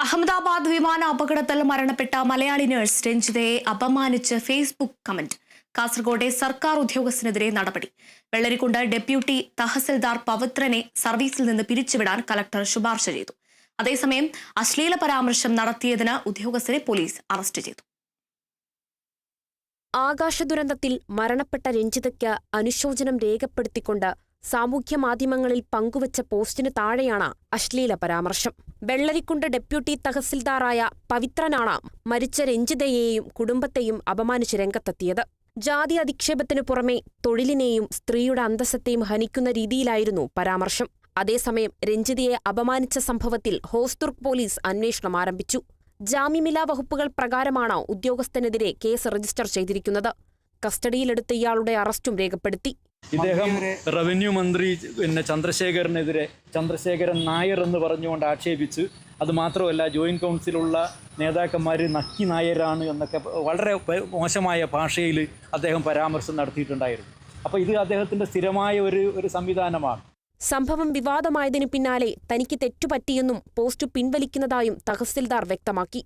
അഹമ്മദാബാദ് വിമാന അപകടത്തിൽ മരണപ്പെട്ട മലയാളി നഴ്സ് രഞ്ജിതയെ അപമാനിച്ച് ഫേസ്ബുക്ക് കമന്റ് കാസർഗോഡെ സർക്കാർ ഉദ്യോഗസ്ഥനെതിരെ നടപടി. വെള്ളരിക്കുണ്ട് ഡെപ്യൂട്ടി തഹസിൽദാർ പവിത്രനെ സർവീസിൽ നിന്ന് പിരിച്ചുവിടാൻ കലക്ടർ ശുപാർശ ചെയ്തു. അതേസമയം അശ്ലീല പരാമർശം നടത്തിയതിന് ഉദ്യോഗസ്ഥരെ പോലീസ് അറസ്റ്റ് ചെയ്തു. ആകാശ ദുരന്തത്തിൽ മരണപ്പെട്ട രഞ്ജിതയ്ക്ക് അനുശോചനം രേഖപ്പെടുത്തിക്കൊണ്ട് സാമൂഹ്യമാധ്യമങ്ങളിൽ പങ്കുവച്ച പോസ്റ്റിന് താഴെയാണ് അശ്ലീല പരാമർശം. വെള്ളരിക്കുണ്ട് ഡെപ്യൂട്ടി തഹസിൽദാറായ പവിത്രനാണ് മരിച്ച രഞ്ജിതയെയും കുടുംബത്തെയും അപമാനിച്ച് രംഗത്തെത്തിയത്. ജാതി അധിക്ഷേപത്തിനു പുറമെ തൊഴിലിനെയും സ്ത്രീയുടെ അന്തസ്സത്തെയും ഹനിക്കുന്ന രീതിയിലായിരുന്നു പരാമർശം. അതേസമയം രഞ്ജിതയെ അപമാനിച്ച സംഭവത്തിൽ ഹോസ്ദുർഗ് പോലീസ് അന്വേഷണം ആരംഭിച്ചു. ജാമ്യമില്ലാ വകുപ്പുകൾ പ്രകാരമാണ് ഉദ്യോഗസ്ഥനെതിരെ കേസ് രജിസ്റ്റർ ചെയ്തിരിക്കുന്നത്. കസ്റ്റഡിയിലെടുത്ത ഇയാളുടെ അറസ്റ്റും രേഖപ്പെടുത്തി. ഇദ്ദേഹം റവന്യൂ മന്ത്രി പിന്നെ ചന്ദ്രശേഖരനെതിരെ ചന്ദ്രശേഖരൻ നായർ എന്ന് പറഞ്ഞുകൊണ്ട് ആക്ഷേപിച്ച്. അത് മാത്രമല്ല ജോയിന്റ് കൗൺസിലുള്ള നേതാക്കന്മാർ നക്കി നായരാണ് എന്നൊക്കെ വളരെ മോശമായ ഭാഷയിൽ അദ്ദേഹം പരാമർശം നടത്തിയിട്ടുണ്ടായിരുന്നു. അപ്പോൾ ഇത് അദ്ദേഹത്തിന്റെ സ്ഥിരമായ ഒരു ഒരു സംവിധാനമാണ്. സംഭവം വിവാദമായതിനു പിന്നാലെ തനിക്ക് തെറ്റുപറ്റിയെന്നും പോസ്റ്റ് പിൻവലിക്കുന്നതായും തഹസിൽദാർ വ്യക്തമാക്കി.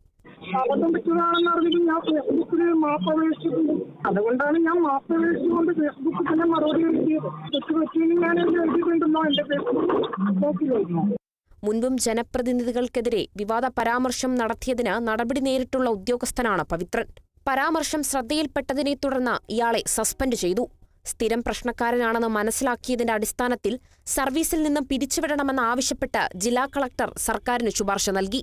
അബദ്ധം പറ്റിയതാണെന്ന് അറിഞ്ഞിട്ട് ഞാൻ ഫേസ്ബുക്കിൽ മാപ്പ് അപേക്ഷിച്ചിട്ടുണ്ട്. അതുകൊണ്ടാണ് ഞാൻ മാപ്പ് അപേക്ഷിച്ചുകൊണ്ട് ഫേസ്ബുക്കിൽ തന്നെ മറുപടി എഴുതിയത് തെറ്റ് പറ്റിയെന്ന് ഞാൻ എഴുതിയിട്ടുണ്ടെന്നോ എന്റെ ഫേസ്ബുക്ക് മുൻപും ജനപ്രതിനിധികൾക്കെതിരെ വിവാദ പരാമർശം നടത്തിയതിന് നടപടി നേരിട്ടുള്ള ഉദ്യോഗസ്ഥനാണ് പവിത്രൻ. പരാമർശം ശ്രദ്ധയിൽപ്പെട്ടതിനെ തുടർന്ന് ഇയാളെ സസ്പെൻഡ് ചെയ്തു. സ്ഥിരം പ്രശ്നക്കാരനാണെന്ന് മനസ്സിലാക്കിയതിന്റെ അടിസ്ഥാനത്തിൽ സർവീസിൽ നിന്നും പിരിച്ചുവിടണമെന്ന് ആവശ്യപ്പെട്ട് ജില്ലാ കളക്ടർ സർക്കാരിന് ശുപാർശ നൽകി.